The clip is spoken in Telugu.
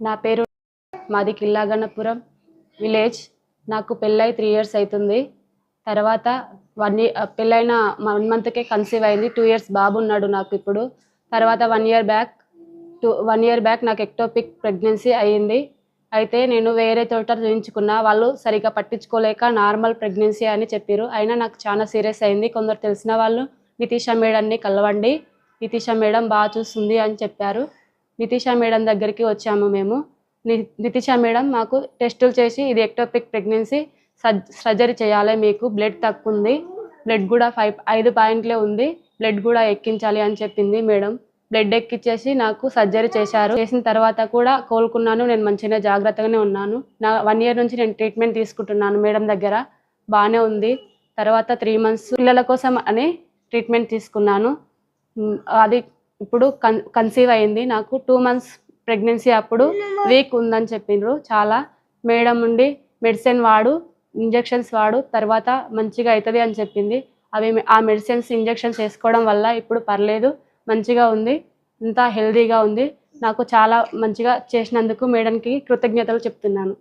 నా పేరు మాది కిల్లాగన్నపురం విలేజ్. నాకు పెళ్ళై త్రీ ఇయర్స్ అవుతుంది తర్వాత వన్ ఇయర్ పెళ్ళైన వన్ మంత్కే కన్సీవ్ అయింది. టూ ఇయర్స్ బాబు ఉన్నాడు నాకు ఇప్పుడు. తర్వాత one year back two one year back నాకు ఎక్టోపిక్ ప్రెగ్నెన్సీ అయ్యింది. అయితే నేను వేరే చోట చూపించుకున్న వాళ్ళు సరిగా పట్టించుకోలేక నార్మల్ ప్రెగ్నెన్సీ అని చెప్పారు అయినా నాకు చాలా సీరియస్ అయింది. కొందరు తెలిసిన వాళ్ళు నితీషా మేడంని కలవండి. నితీషా మేడం బాగా చూస్తుంది అని చెప్పారు. నితిషా మేడం దగ్గరికి వచ్చాము మేము. ని- మేడం మాకు టెస్టులు చేసి ఇది ఎక్టోపిక్ ప్రెగ్నెన్సీ. సర్జరీ చేయాలి మీకు. బ్లడ్ తక్కువ ఉంది బ్లడ్ కూడా ఫైవ్ ఐదు పాయింట్లే ఉంది. బ్లడ్ కూడా ఎక్కించాలి అని చెప్పింది మేడం. బ్లడ్ ఎక్కిచ్చేసి నాకు సర్జరీ చేశారు. చేసిన తర్వాత కూడా కోలుకున్నాను. నేను మంచిగా జాగ్రత్తగానే ఉన్నాను. నా వన్ ఇయర్ నుంచి నేను ట్రీట్మెంట్ తీసుకుంటున్నాను మేడం దగ్గర. బాగానే ఉంది. తర్వాత త్రీ మంత్స్ పిల్లల కోసం అని ట్రీట్మెంట్ తీసుకున్నాను. అది ఇప్పుడు కన్ కన్సీవ్ అయింది. నాకు టూ మంత్స్ ప్రెగ్నెన్సీ అప్పుడు వీక్ ఉందని చెప్పిండ్రు. చాలా మేడం ఉండి మెడిసిన్ వాడు ఇంజెక్షన్స్ వాడు తర్వాత మంచిగా అవుతుంది అని చెప్పింది. అవి ఆ మెడిసిన్స్ ఇంజెక్షన్స్ వేసుకోవడం వల్ల ఇప్పుడు పర్లేదు. మంచిగా ఉంది. ఇంత హెల్తీగా ఉంది. నాకు చాలా మంచిగా చేసినందుకు మేడంకి కృతజ్ఞతలు చెప్తున్నాను.